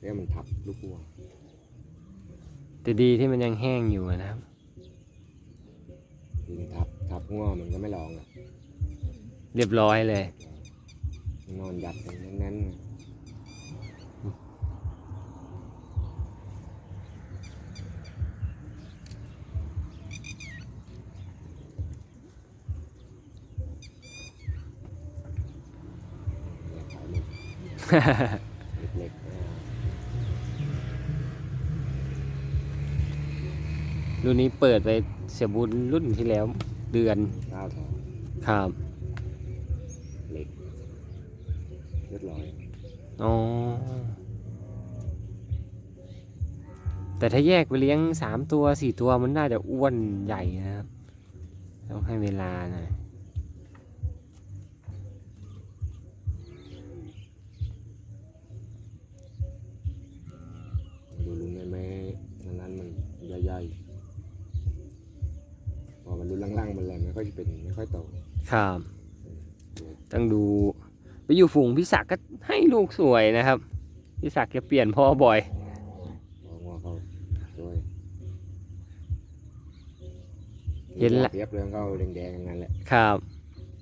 แล้วมันทับลูกวัวแต่ดีที่มันยังแห้งอยู่นะครับยิงทับทับงัวมันก็ไม่ร้องอะเรียบร้อยเลย มันนอนยัดกันแน่นๆเนี่ยขายลูกเล็กๆอ่า รุ่นนี้เปิดไปเสียบุญรุ่นที่แล้วเดือนก้าวทองครับเหล็กเรียบร้อยอ๋อแต่ถ้าแยกไปเลี้ยงสามตัวสี่ตัวมันน่าจะอ้วนใหญ่นะครับ ต้องให้เวลาหน่อย ล่างๆมันแรงไม่ค่อยเป็นไม่ค่อยโตครับ ต้องดู ไปอยู่ฝูงพี่ศักดิ์ก็ให้ลูกสวยนะครับพี่ศักดิ์แกเปลี่ยนพ่อบ่อยพองัวเขาด้วยเห็นละเทียบเรื่องเขาแดงๆอย่างนั้นแหละครับ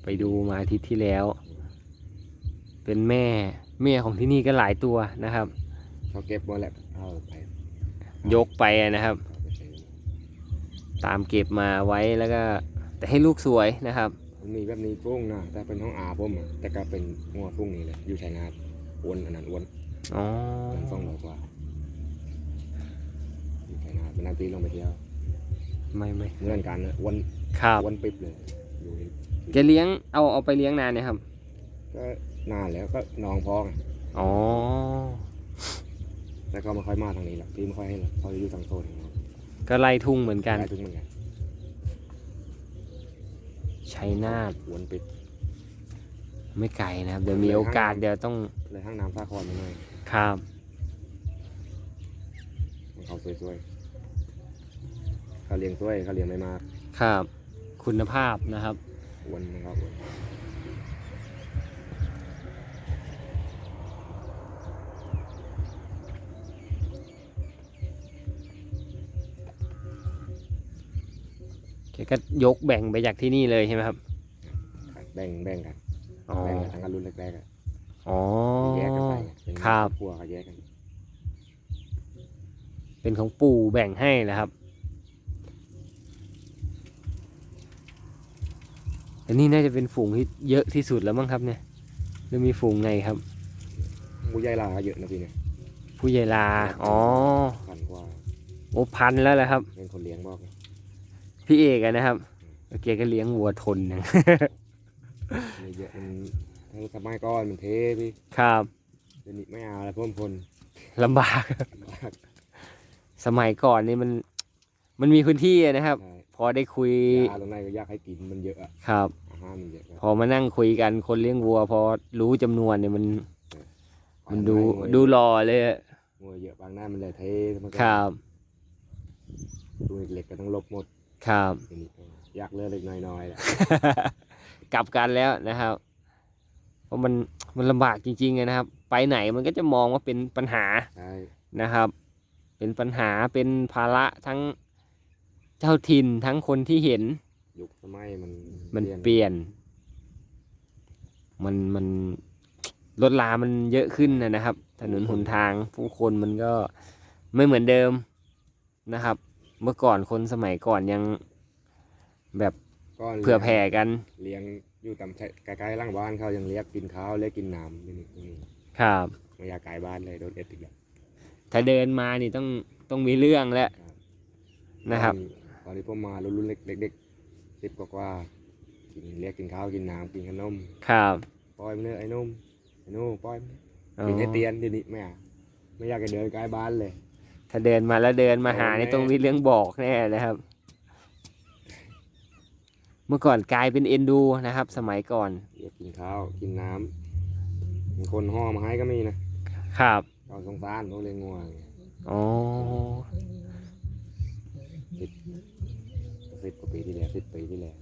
ไปดูมาอาทิตย์ที่แล้ว เป็นแม่แม่ของที่นี่ก็หลายตัวนะครับเขาเก็บหมดแหละเอาไปยกไปนะครับเอาไปใช้ ตามเก็บมาไว้แล้วก็แต่ให้ลูกสวยนะครับมันมีแบบนี้ฟุ้งนะแต่เป็นห้องอาผมอะแต่ก็เป็นงัวฟุ้งนี่แหละอยู่ชายนาทอ้วนอันนั้นอ้วนอ๋อมันสองร้อยกว่าอยู่ชายนาทเป็นนาทีลงไปเที่ยวไม่ไม่เงื่อนกันเลยอ้วนครับอ้วนปิบเลยอยู่ในแกเลี้ยงเอาเอาไปเลี้ยงนานเนี่ยครับ ก็นานแล้วก็น้องพ้องอ๋อแต่ก็ไม่ค่อยมาทางนี้หรอกพี่ไม่ค่อยให้หรอกเขาจะอยู่ทางโซนของเรา ก็ไล่ทุ่งเหมือนกันได้ถึงเหมือนกันชัยนาทอ้วนปิดไม่ไกลนะครับ เดี๋ยวมีโอกาสเดี๋ยวต้องเลยห้างน้ำท่าคอนมาหน่อยครับให้เขาสวยๆเขาเลี้ยงสวยเขาเลี้ยงไม่มากครับ คุณภาพนะครับอ้วนนะครับ แกก็ยกแบ่งไปจากที่นี่เลยใช่ไหมครับ แบ่งแบ่งกันอ๋อ แบ่งกันทั้งกันรุ่นแรกๆอะอ๋อ แยกกันไปเป็นครับครัวเขาแยกกันเป็นของปู่แบ่งให้นะครับอันนี้น่าจะเป็นฝูงที่เยอะที่สุดแล้วมั้งครับเนี่ยหรือมีฝูงไงครับผู้ใหญ่ลาเยอะนะพี่เนี่ยผู้ใหญ่ลา อ๋อ พันกว่าโอ้พันแล้วแหละครับ เป็นคนเลี้ยงบอกนะ พี่เอกอะนะครับแกก็เลี้ยงวัวทนนะมีเยอะมันถ้าสมัยก่อนมันเทพี่ครับเดี๋ยวนี้ไม่เอาแล้วเพิ่มคนลำบากสมัยก่อนนี่มันมันมีพื้นที่อะนะครับ ใช่พอได้คุยยาตรงไหนก็อยากให้กินมันเยอะอะครับ อาหารมันเยอะครับพอมานั่งคุยกันคนเลี้ยงวัว พอรู้จำนวนเนี่ยมันมันดูบางหาดูหล่อเลยอะงัวเยอะบางหน้ามันเลยเทมันก็ครับ ดูเล็กๆก็ต้องลบหมด ครับทีนี้อยากเลือกเล็กน้อยๆแหละกลับกันแล้วนะครับ เพราะมันมันลำบากจริงๆอะนะครับ ไปไหนมันก็จะมองว่าเป็นปัญหาใช่นะครับ เป็นปัญหาเป็นภาระทั้งเจ้าถิ่นทั้งคนที่เห็น ยุคสมัยมันมันลี่ยเปลี่ยน มันมันรถลามันเยอะขึ้นนะนะครับ ถนนหนทางผู้คนมันก็ไม่เหมือนเดิมนะครับ เมื่อก่อนคนสมัยก่อนยังแบบก็เผื่อแผ่กันเลี้ยงอยู่ตามใกล้ๆร่างบ้านเขายังเรียกกินข้าวเรียกกินน้ำนี่นี่นี่ครับไม่อยากไกลบ้านเลยโดนเอ็ดอีกแล้วถ้าเดินมานี่ต้องต้องมีเรื่องแล้วนะครับตอตอนนี้ผมมารุ่นๆเล็กเด็กๆสิบกว่าๆกินเรียกกินข้าวกินน้ำกินขนมครับปล่อยมันเลยไอ้นุ่มไอ้นุ่มปล่อยมันอ๋อกินให้เตียนทีนี้ไม่เอาไม่อยากจะเดินใกล้บ้านเลย ถ้าเดินมาแล้วเดินมาหาโอ้นี่แม่ต้องมีเรื่องบอกแน่นะครับ เมื่อก่อนกลายเป็นเอ็นดูนะครับ สมัยก่อนเรียกกินข้าวกินน้ำมีคนห่อมาให้ก็มีนะครับเราสงสารเขาเลยงัวอ๋อสิบกว่าปีที่แล้วสิบปีที่แล้ว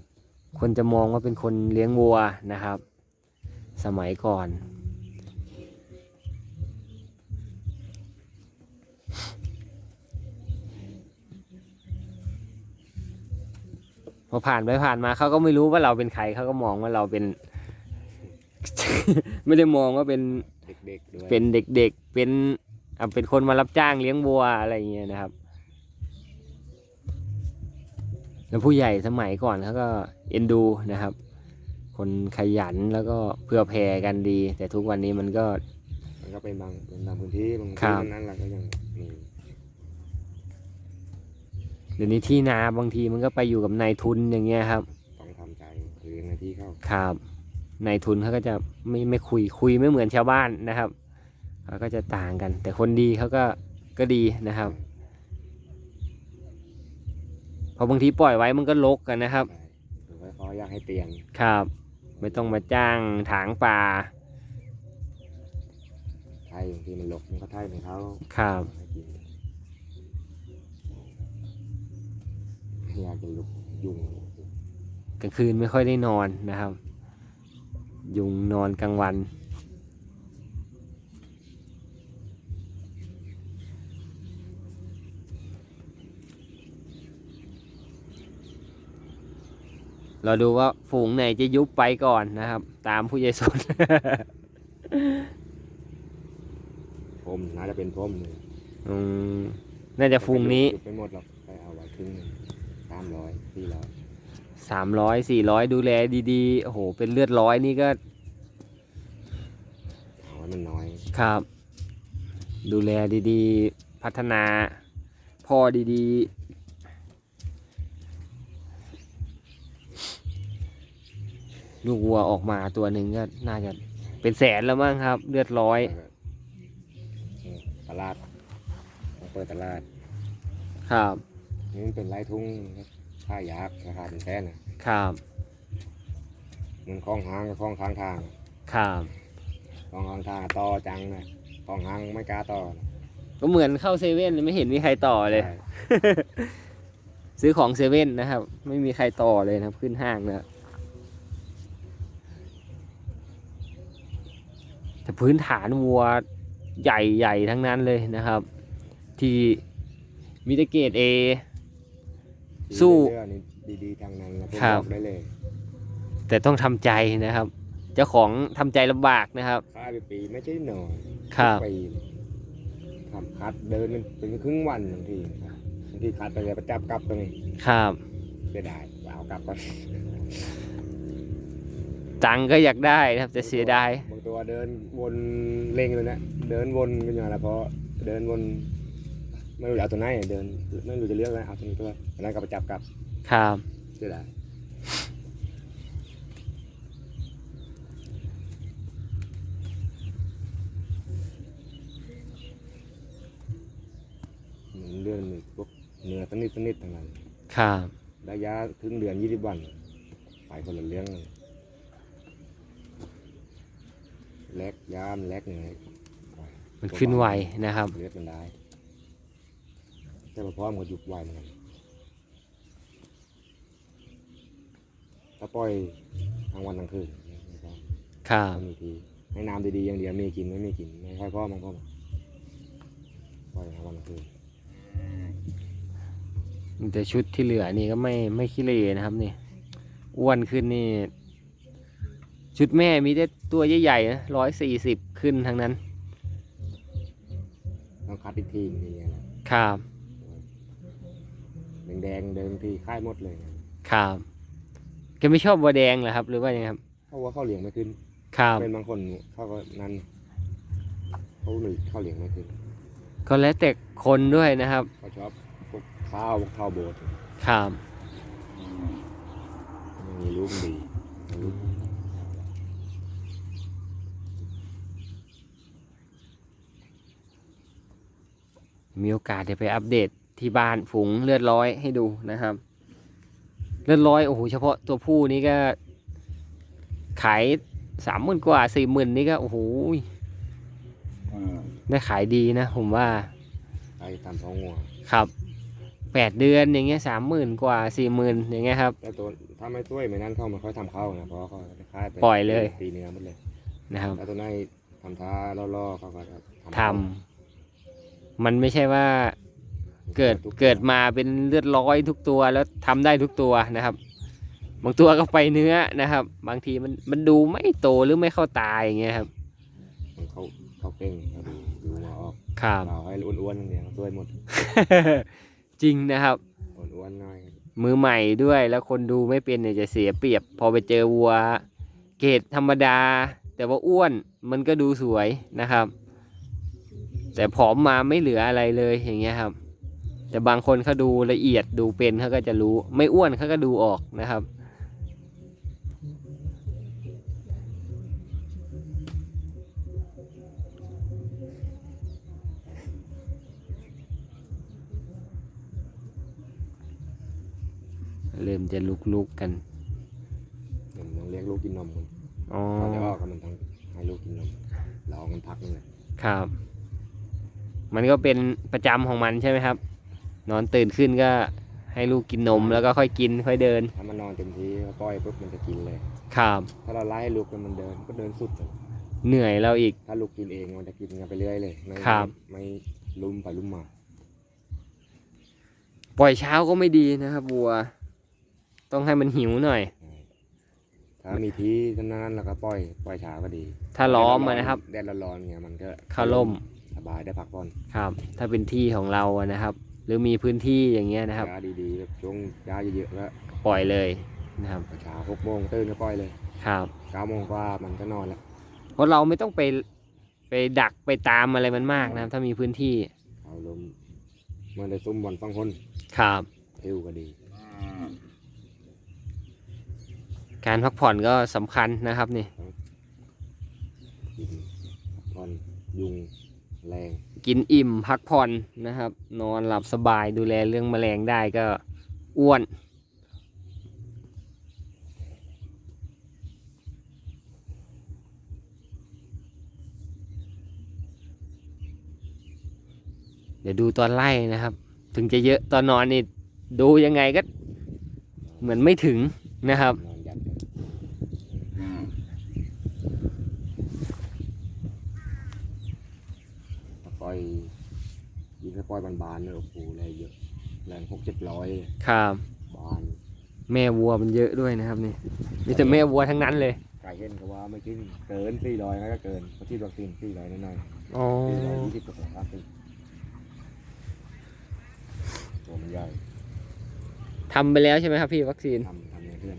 คนจะมองว่าเป็นคนเลี้ยงวัวนะครับ สมัยก่อน อผ่านไปผ่านมาเขาก็ไม่รู้ว่าเราเป็นใครเขาก็มองว่าเราเป็น ไม่ได้มองว่าเป็นเด็กๆด้วยเป็นเด็กๆเป็นอะเป็นคนมารับจ้างเลี้ยงวัวอะไรอย่างเงี้ยนะครับ แล้วผู้ใหญ่สมัยก่อนเขาก็เอ็นดูนะครับ คนขยันแล้วก็เพื่อแผ่กันดี แต่ทุกวันนี้มันก็มันก็เป็นบางเป็นบางพื้นที่บางครัที่บนั้นๆเราก็ยังมี เดี๋ยวนี้ที่นาบางทีมันก็ไปอยู่กับนายทุนอย่างเงี้ยครับ ต้องทำใจคือหน้าที่เข้าครับนายทุนเขาก็จะไม่ไม่คุยคุยไม่เหมือนชาวบ้านนะครับเขาก็จะต่างกัน แต่คนดีเขาก็ก็ดีนะครับเพอบางทีปล่อยไว้มันก็ลกกันนะครับ ใช่หรือว่าเขาอยากให้เตียงครับ ไม่ต้องมาจ้างถางป่าไทยบางทีมันหลกมันก็ไทยของเขาครับให้กิน อยากจะลุกยุ่งกลางคืนไม่ค่อยได้นอนนะครับ ยุงนอนกลางวัน เราดูว่าฝูงไหนจะยุบไปก่อนนะครับ ตามผู้ใหญ่สนพรมน่าจะเป็นพรมเลยอืมน่าจะฝูงนี้ยุบไปหมดหรอกไปเอาไว้ครึ่งหนึ่งสามร้อยสี่ร้อยสามร้อยสี่ร้อยดูแลดีๆโอ้โห เป็นเลือดร้อยนี่ก็เอาไว้มันน้อยครับ ดูแลดีๆ พัฒนา พ่อดีๆ ลูกวัวออกมาตัวหนึ่งก็น่าจะเป็นแสนแล้วมั้งครับ เลือดร้อยแล้วก็นี่ตลาดต้องเปิดตลาดครับ นี่มันเป็นไรทุ่งค่ายากราคาเป็นแสนนะครับมันคล้องหางกับคล้องข้างทางครับคล้องข้างทางต่อจังนะคล้องหางไม่กล้าต่อนะก็เหมือนเข้าเซเว่นเลยไม่เห็นมีใครต่อเลยใช่ซื้อของเซเว่นนะครับ ไม่มีใครต่อเลยนะครับ ขึ้นห้างนะแต่พื้นฐานวัวใหญ่ๆทั้งนั้นเลยนะครับ ที่มิเตเกตเอ สู้เรื่องนี้ดีๆทางนั้นเราก็ครับบอกได้เลยแต่ต้องทำใจนะครับ เจ้าของทำใจลำบากนะครับ ค่ายไปปีไม่ใช่หน่อยครับ ปีทำคัดเดินเป็นครึ่งวันบางทีบางทีคัดไปเลยประจับกลับตรงนี้ครับ เสียดายเอากลับก่อนตังค์ก็อยากได้นะครับ แต่เสียดายบางตัวเดินวนเล็งเลยนะเดินวนกันอย่างไรเพราะเดินวน ไม่รู้จะเอาตัวไหนเดิน ไม่รู้จะเลือกอะไรเอาตัวนี้ตัวแล้วก็ประจับกลับครับเสียดายเหมือนเรื่องหนึ่งพวกเนื้อสนิดสนิดทั้งนั้นครับระยะถึงเดือนยี่สิบวันไปคนละเรื่องเลยเล็กยามเล็กยังไงมันขึ้นไวนะครับ เลือดมันได้ แต่พอพร้อมก็หยุดไวเหมือนกันถ้าปล่อยทั้งวันทั้งคืนไม่พร้อมครับไม่มีทีให้น้ำดีๆอย่างเดียวมีกินไม่มีกินไม่ค่อยพร้อมมันพร้อมปล่อยทั้งวันทั้งคืนแต่ชุดที่เหลือนี่ก็ไม่ไม่ขี้เหร่นะครับนี่อ้วนขึ้นนี่ ชุดแม่มีแต่ตัวใหญ่ๆนะร้อยสี่สิบขึ้นทั้งนั้น ต้องคัดอีกทีทีเนี้ยนะครับ แดงๆเดิมทีค่ายหมดเลยนะครับแกไม่ชอบวัวแดงเหรอครับ หรือว่ายังไงครับเขาว่าเข้าเหลียงไม่ขึ้นครับเป็นบางคนเขาก็นั่นเขาหรือเข้าเหลียงไม่ขึ้นก็แล้วแต่คนด้วยนะครับเขาชอบพวกข้าวพวกข้าวโบดครับมีลูกดีลูกมีโอกาสเดี๋ยวไปอัปเดต ที่บ้านฝูงเลือดร้อยให้ดูนะครับ เลือดร้อยโอ้โหเฉพาะตัวผู้นี้ก็ขายสามหมื่นกว่าสี่หมื่นนี่ก็โอ้โหได้ขายดีนะผมว่าไปตามท้องงัวครับแปดเดือนอย่างเงี้ยสามหมื่นกว่าสี่หมื่นอย่างเงี้ยครับแต่ตัวถ้าไม่ช่วยไม่นั่นเข้ามันค่อยทำเข้านะเพราะเขาจะค่ายไปปล่อยเลยตีเนื้อหมดเลยนะครับแล้วตัวไหนทำท่าล่อๆเขาก็จะทเข้าำมันไม่ใช่ว่า เกิดทุเกิดมาเป็นเลือดร้อยทุกตัวแล้วทำได้ทุกตัวนะครับ บางตัวก็ไปเนื้อนะครับ บางทีมันมันดูไม่โตหรือไม่เข้าตาอย่างเงี้ยครับมันเขาเขาเก่งเขาดูดูมาออกครับเราให้อ้วนๆอย่างเดียวช่วยหมด จริงนะครับอ้วนๆหน่อยมือใหม่ด้วยแล้วคนดูไม่เป็นเนี่ยจะเสียเปรียบ พอไปเจอวัว เกรดธรรมดา แต่ว่าอ้วนมันก็ดูสวยนะครับ แต่ผอมมาไม่เหลืออะไรเลยอย่างเงี้ยครับ แต่บางคนเขาดูละเอียดดูเป็นเขาก็จะรู้ ไม่อ้วนเขาก็ดูออกนะครับ เริ่มจะลุกๆกันเดี๋ยวมันเลี้ยงลูกกินนมมันอ๋อตอนจะออกก็มันต้องให้ลูกกินนมเราเอามันพักนึงเลยครับ มันก็เป็นประจำของมันใช่ไหมครับ นอนตื่นขึ้นก็ให้ลูกกินนมแล้วก็ค่อยกินค่อยเดิน ถ้ามันนอนเต็มที่ก็ปล่อยปุ๊บมันจะกินเลย ครับ ถ้าเราไล่ให้ลูกมันเดินก็เดินสุดเลยเหนื่อยเราอีก ถ้าลูกกินเองมันจะกินกันไปเรื่อยเลยไม่ครับ ไม่ลุ่มไปลุ่มมา ปล่อยเช้าก็ไม่ดีนะครับวัว ต้องให้มันหิวหน่อย ถ้ามีที่นั้นๆเราก็ปล่อยปล่อยเช้าก็ดีถ้าล้อมอะนะครับแดดร้อนๆเงี้ยมันก็เข้าร่มสบายได้พักผ่อน ครับ ถ้าเป็นที่ของเราอะนะครับ หรือมีพื้นที่อย่างเงี้ยนะครับ ยาดีๆแบบช่วงยาเยอะๆแล้วปล่อยเลยนะครับเช้าหกโมงตื่นก็ปล่อยเลยครับเก้าโมงกว่ามันก็นอนแล้วเพราะเราไม่ต้องไปไปดักไปตามอะไรมันมากนะครับ ถ้ามีพื้นที่เอาลมมันได้ซุ่มบอลฟังคนครับ ทิวก็ดีการพักผ่อนก็สำคัญนะครับนี่ กินพักผ่อนยุงแรง กินอิ่มพักผ่อนนะครับ นอนหลับสบายดูแลเรื่องแมลงได้ก็อ้วน เดี๋ยวดูตอนไล่นะครับ ถึงจะเยอะตอนนอนนี่ดูยังไงก็เหมือนไม่ถึงนะครับ นอนยัดกันถ้าปล่อยยิงถ้าปล่อยบานๆเนี่ยโอ้โหแรงเยอะแรงหกเจ็ดร้อย ครับ บานแม่วัวมันเยอะด้วยนะครับนี่มีแต่แม่วัวทั้งนั้นเลยไก่เห็นก็ว่าไม่ขึ้นเกินสี่ร้อยก็เกินเพราะที่วัคซีนสี่ร้อยน้อยอ๋อๆสี่ร้อยยี่สิบกว่าสามสิบตัวมันใหญ่ทำไปแล้วใช่ไหมครับพี่วัคซีนทำทำในเพื่อน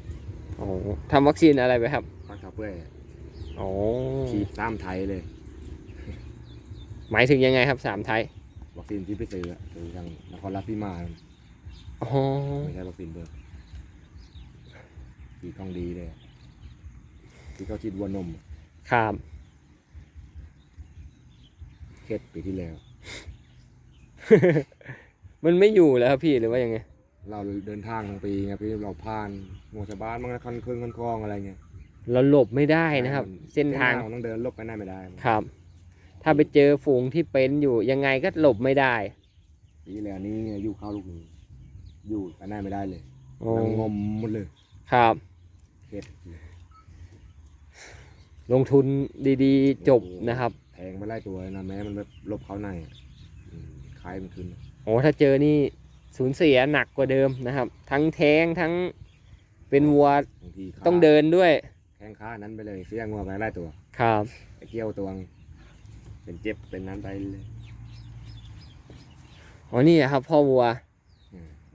อ๋อทำวัคซีนอะไรไปครับพักเขาเพื่ออ๋อฉีดซ้ำไทยเลย หมายถึงยังไงครับสามไทยวัคซีนที่ไปซื้ออะซื้อทางนครราชสีมา อ๋อไม่ใช่วัคซีนเบอร์ฉีดของดีเลยที่เขาฉีดวัวนมครับเคสปีที่แล้ว มันไม่อยู่แล้วครับพี่หรือว่ายังไง เราเดินทางทั้งปีไงพี่เราผ่านหมู่ชาวบ้านบางคันเครื่องคันคลองอะไรเงี้ยเราหลบไม่ได้นะครับ เส้นทางต้องเดินลบไปไหนไม่ได้ครับ ถ้าไปเจอฝูงที่เป็นอยู่ยังไงก็หลบไม่ได้ปีที่แล้วนี่อยู่เข้าลูกนี้ อยู่ไปไหนไม่ได้เลยอ๋อนั่งงมหมดเลยครับเคสลงทุนดีๆ จบนะครับ แทงไม่ไล่ตัวนะแม้มันแบบลบเข้าในอะอืมคล้ายมันขึ้นโอ้ถ้าเจอนี่สูญเสียหนักกว่าเดิมนะครับ ทั้งแท้งทั้งเป็นวัวบางทีขาต้องเดินด้วยแข้งขานั้นไปเลยเสียงัวไปไล่ตัวครับ ไอ้เกี้ยวตัวงเป็นเจ็บเป็นนั้นไปเลย อ๋อนี่ครับพ่อวัวอื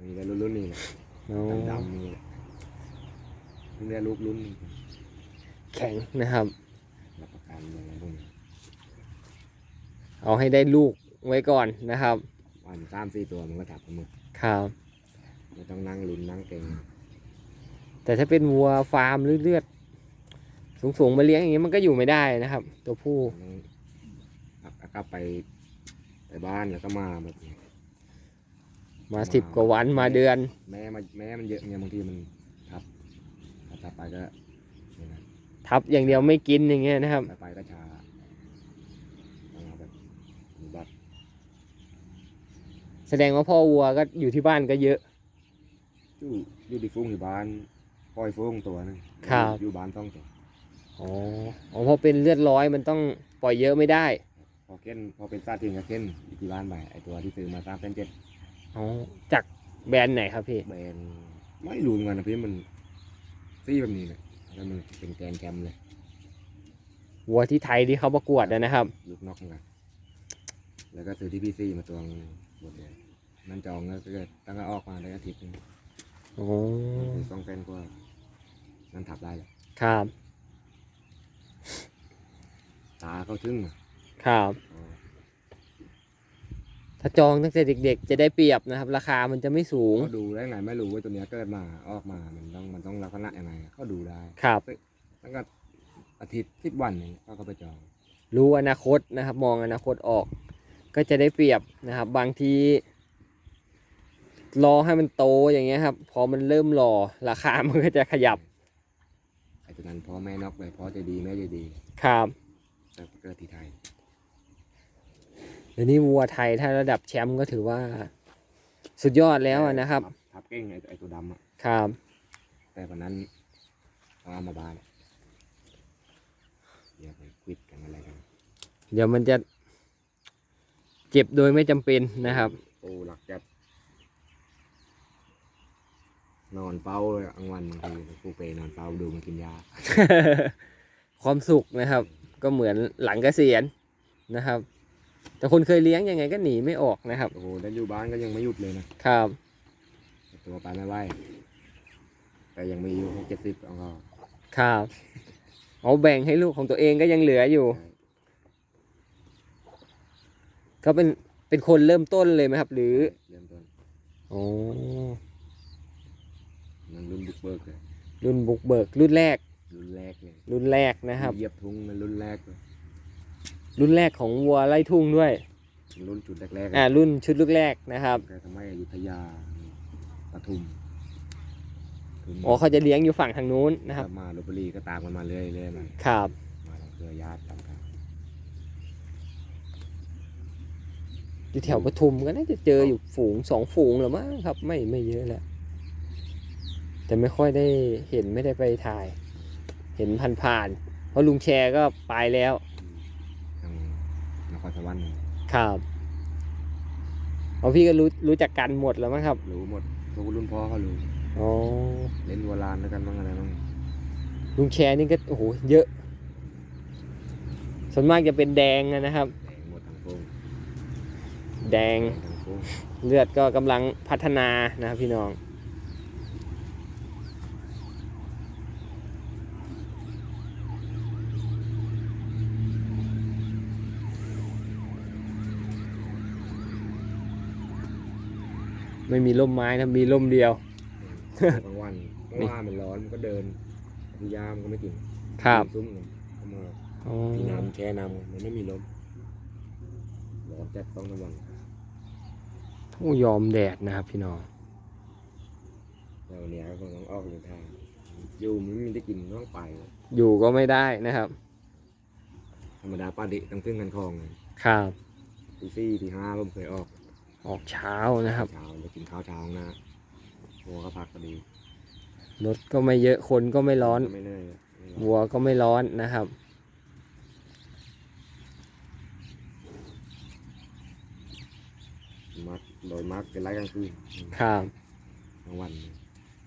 มมีแต่รุ่นรุ่นๆนี่แหละอ๋อดำๆนี่แหละนี่แหละลูกรุ่นแข็งนะครับ รับประกันเลยนะพวกนี้เอาให้ได้ลูกไว้ก่อนนะครับ วันสามสี่ตัวมันก็จับกันหมดครับ ไม่ต้องนั่งลุ้นนั่งเก่งแต่ถ้าเป็นวัวฟาร์มหรือเลือด สูงๆมาเลี้ยงอย่างนี้มันก็อยู่ไม่ได้นะครับ ตัวผู้ ต้องเอาเอากลับไปไปบ้านแล้วก็มาแบบนี้ มาสิบกว่าวันมาเดือน แม่มาแม่มันเยอะเนี่ยบางทีมันทับถ้าทับไปก็เนี่ยนะทับอย่างเดียวไม่กินอย่างเงี้ยนะครับไปไปก็ชาต้องเอาแบบมีบัตรแสดงว่าพ่อวัวก็อยู่ที่บ้านก็เยอะ อยู่อยู่ที่ฟุ้งที่บ้านปล่อยฟุ้งตัวหนึงครับ อยู่บ้านต้องตัวอ๋ออ๋อพอเป็นเลือดร้อยมันต้องปล่อยเยอะไม่ได้ พอเค้นพอเป็นซาทิ้งก็เค้นอยู่ที่บ้านไปไอตัวที่ซื้อมาสามเส้นเจ็ด อ๋อจากแบรนด์ไหนครับพี่ แบรนด์ไม่รู้เหมือนกันนะพี่มันซี่แบบนี้เลยแล้วมันเป็นแกนแกมเลยวัวที่ไทยที่เขาประกวดนะนะครับ ลูกนอกเหมือนกันแล้วก็ซื้อที่พี่ซี่มาตวงหมดเลยมันจองแล้วก็เกิดตั้งแต่ออกมาได้อาทิตย์หนึงโอ้คือสองแสนกว่านั่นถับได้เลยครับ ตาเขาถึงอะครับ อ๋อ ถ้าจองตั้งแต่เด็ก ๆ จะได้เปรียบนะครับ ราคามันจะไม่สูง เขาดูได้ไงไม่รู้ว่าตัวเนี้ยเกิดมาออกมามันต้องมันต้องลักษณะยังไงเขาดูได้ครับ ตั้งแต่อาทิตย์สิบวันนี้เขาก็ไปจองรู้อนาคตนะครับ มองอนาคตออก ก็จะได้เปรียบนะครับ บางทีรอให้มันโตอย่างเงี้ยครับ พอมันเริ่มรอราคามันก็จะขยับไอ้ตัวนั้นพ่อแม่นอกเลยพ่อใจะดีแม่ใจะดีครับแต่เกิดที่ไทยเดี๋ยวนี้วัวไทยถ้าระดับแชมป์ก็ถือว่า สุดยอดแล้วอะนะครับทับเก้งไอ้ไอ้ตัวดำอะครับ แต่วันนั้นเขาเอามาบ้านเดี๋ยวไปควิดกันอะไรกันเดี๋ยวมันจะ เจ็บโดยไม่จำเป็นนะครับ โอ้หลักจัดนอนเฝ้าเลยอะกลางวันบางทีครูเปนอนเฝ้าดูมันกินยา ความสุขนะครับ ก็เหมือนหลังเกษียณนะครับ แต่คนเคยเลี้ยงยังไงก็หนีไม่ออกนะครับ โอ้โหแล้วอยู่บ้านก็ยังไม่หยุดเลยนะครับ ตัวไปไม่ไหวแต่ยังมีอยู่หกเจ็ดสิบเอาก็ครับเอาแบ่งให้ลูกของตัวเองก็ยังเหลืออยู่ก็เป็นเป็นคนเริ่มต้นเลยไหมครับ หรือเริ่มต้นโอ้มันรุ่นบุกเบิกเลยรุ่นบุกเบิก รุ่นแรก รุ่นแรกเลยรุ่นแรกนะครับ เหยียบทุ่งมันรุ่นแรกเลย รุ่นแรกของวัวไล่ทุ่งด้วย รุ่นจุดแรกๆอ่าอะรุ่นชุดลูกแรกนะครับแต่ทำไมอยุธยาปทุมทุมอ๋อเขาจะเลี้ยงอยู่ฝั่งทางนู้นนะครับ มาลบบุรีก็ตามกันมาเรื่อยๆเลยมันครับ มาทางเครือญาติตามกันอยู่แถวปทุมก็น่าจะเจออยู่ฝูงสองฝูงหรือมั้งครับ ไม่ไม่เยอะแหละแต่ไม่ค่อยได้เห็นไม่ได้ไปถ่าย เห็นผ่านๆเพราะลุงแชร์ก็ไปแล้วทางน ครสวรรค์ครับเอาพี่ก็รู้รู้จักกันหมดแล้วมั้งครับรู้หมดพวกรุ่นพ่อเขารู้อ๋อเล่นวัวลานด้วยกันบ้างอะไรบ้างลุงแชร์นี่ก็โอ้โหเยอะ ส่วนมากจะเป็นแดงอะนะครับ แดงหมดทั้งโค้งแดงทั้งโค้งเลือดก็กำลังพัฒนานะครับพี่น้อง ไม่มีร่มไม้นะมีร่มเดียว กลางวันเมื่อวานมันร้อนมันก็เดินพิยามันก็ไม่กินครับซุ้มมันเข้ามาอ๋อที่น้ำแช่น้ำมันไม่มีลมร้อนจัดต้องระวังผู้ยอมแดดนะครับพี่น้อง เราเนี่ยก็คงต้องออกเดินทางอยู่มันไม่มีได้กินต้องไปอยู่ก็ไม่ได้นะครับ ธรรมดาป้าดิต้องขึ้นกันคลองครับตีสี่ตีห้าผมเคยออก ออกเช้านะครับเช้าไปกินข้าวเช้านะหัวก็พักก็ดีรถก็ไม่เยอะคนก็ไม่ร้อนไม่เหนื่อยไม่ร้อนวัวก็ไม่ร้อนนะครับ มักโดยมักเป็นไรกลางคืนครับกลางวัน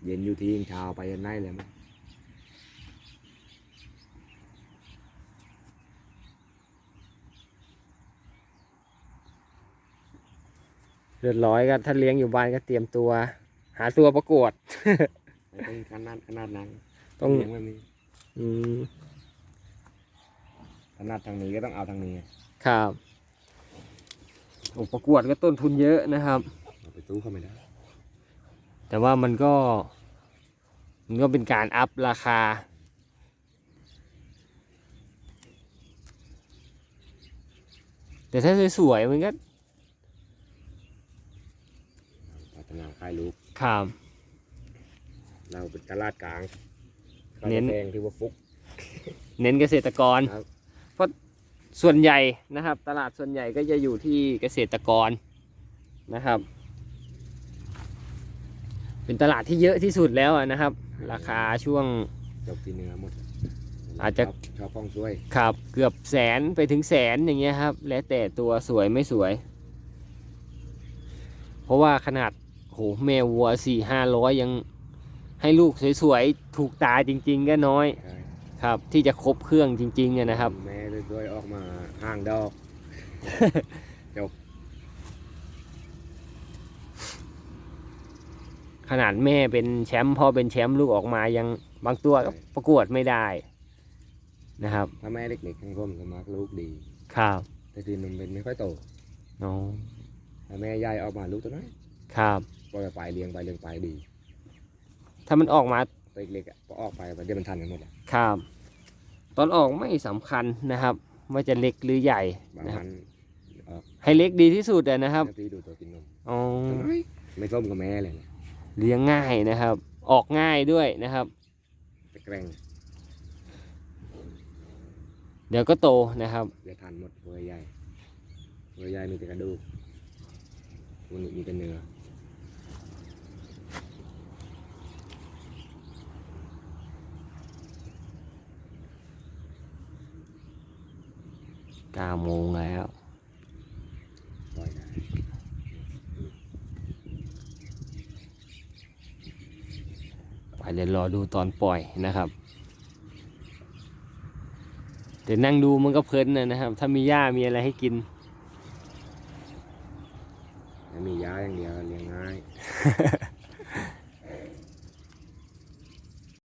เย็นอยู่ที่เช้าไปยันไนเลยมั้ง เดือดร้อยก็ถ้าเลี้ยงอยู่บ้านก็เตรียมตัว หาตัวประกวด ไม่ต้องขนาดขนาดนั้นต้อง เลี้ยงแบบนี้อืมขนาดทางนี้ก็ต้องเอาทางนี้ครับโอ้ประกวดก็ต้นทุนเยอะนะครับ เราไปสู้เขาไม่ได้แต่ว่ามันก็ มันก็เป็นการอัพราคา แต่ถ้าสวยๆมันก็ พัฒนาค่ายลูกครับ เราเป็นตลาดกลางเน้น แพงที่ว่าฟุก เน้นเกษตรกร ครับ เพราะส่วนใหญ่นะครับ ตลาดส่วนใหญ่ก็จะอยู่ที่เกษตรกรนะครับ เป็นตลาดที่เยอะที่สุดแล้วอะนะครับ ราคาช่วง จบที่เนื้อหมดอาจจะ ชบชอบฟองช่วยขับเกือบแสนไปถึงแสนอย่างเงี้ยครับ แล้วแต่ตัวสวยไม่สวย เพราะว่าขนาด โหแม่วัวสี่ห้าร้อยยังให้ลูกสวยๆ ถูกตาจริง ๆ ก็น้อยใช่ครับ ที่จะครบเครื่องจริงๆอะนะครับ แม่ด้วยออกมาห้างดอก ขนาดแม่เป็นแชมป์พ่อเป็นแชมป์ลูกออกมายังบางตัวก็ประกวดไม่ได้นะครับถ้าแม่เด็กๆทั้งร่มก็มักลูกดี ครับแต่ทีนมเป็นไม่ค่อยโต น้องถ้าแม่ใหญ่ออกมาลูกตัวน้อยครับ ปล่อยไปเลี้ยงไปเลี้ยงไปดีถ้ามันออกมาตัวเล็กๆอะพอออกไปเดี๋ยวมันทันกันหมดแหละครับ ตอนออกไม่สำคัญนะครับว่าจะเล็กหรือใหญ่บางนะครัวับนออกให้เล็กดีที่สุดอะนะครับพี่ดูตัวกินนมอ๋อตัวน้อยไม่ส้มกับแม่เลยเนี่ยเลี้ยงง่ายนะครับ ออกง่ายด้วยนะครับ แต่แกร่งเดี๋ยวก็โตนะครับ เดี๋ยวทันหมดตัวใหญ่ตัวใหญ่มีแต่กระดูกตัวนี้มีแต่เนื้อ เก้าโมงแล้วปล่อยได้ไปเดี๋ยวรอดูตอนปล่อยนะครับเดี๋ยวนั่งดูมันก็เพลินนะนะครับ ถ้ามีหญ้ามีอะไรให้กินแล้วมียาอย่างเดียวเลี้ยงง่าย